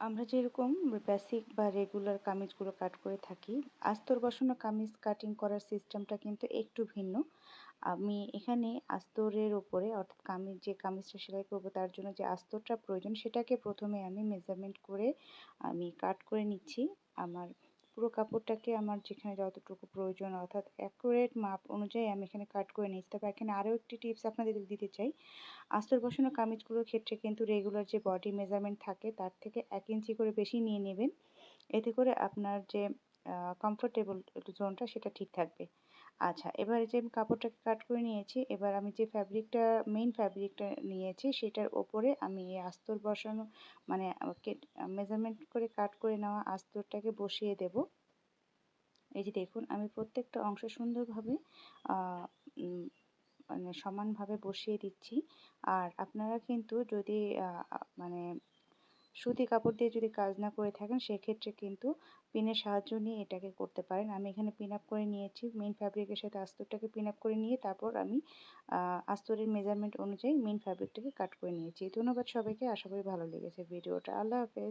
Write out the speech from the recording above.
আমরা যেরকম বেসিক বা রেগুলার কামিজগুলো কাট করে থাকি, আস্তর বসানো কামিজ কাটিং করার সিস্টেমটা কিন্তু একটু ভিন্ন। আমি এখানে আস্তরের ওপরে অর্থাৎ কামিজ, যে কামিজটা সেলাই করব তার জন্য যে আস্তরটা প্রয়োজন সেটাকে প্রথমে আমি মেজারমেন্ট করে আমি কাট করে নিচ্ছি। আমার পুরো কাপড়টাকে আমার যেখানে যতটুকু প্রয়োজন, অর্থাৎ অ্যাকুরেট মাপ অনুযায়ী আমি এখানে কাট করে নিয়েছি। তবে এখানে আরও একটি টিপস আপনাদের দিতে চাই। আস্তর বসানো কামিজগুলোর ক্ষেত্রে কিন্তু রেগুলার যে বডি মেজারমেন্ট থাকে, তার থেকে এক ইঞ্চি করে বেশি নিয়ে নেবেন। এতে করে আপনার যে কমফোর্টেবল জোনটা সেটা ঠিক থাকবে। আচ্ছা এবার যে আমি কাপড়টাকে কাট করে নিয়েছি, এবার আমি যে ফ্যাব্রিকটা মেইন ফ্যাব্রিকটা নিয়েছি, সেটার ওপরে আমি এই আস্তর বসানো মানে মেজারমেন্ট করে কাট করে নেওয়া আস্তরটাকে বসিয়ে দেব। এই যে দেখুন, আমি প্রত্যেকটা অংশ সুন্দরভাবে মানে সমানভাবে বসিয়ে দিচ্ছি। আর আপনারা কিন্তু যদি মানে সুতি কাপড় দিয়ে যদি কাজ না করে থাকেন, সেক্ষেত্রে কিন্তু পিনের সাহায্য নিয়ে এটাকে করতে পারেন। আমি এখানে পিন আপ করে নিয়েছি। মেন ফ্যাব্রিকের সাথে আস্তরটাকে পিন আপ করে নিয়ে তারপর আমি আস্তরের মেজারমেন্ট অনুযায়ী মেন ফ্যাব্রিকটাকে কাট করে নিয়েছি। ধন্যবাদ সবাইকে। আশা করি ভালো লেগেছে ভিডিওটা। আল্লাহ হাফেজ।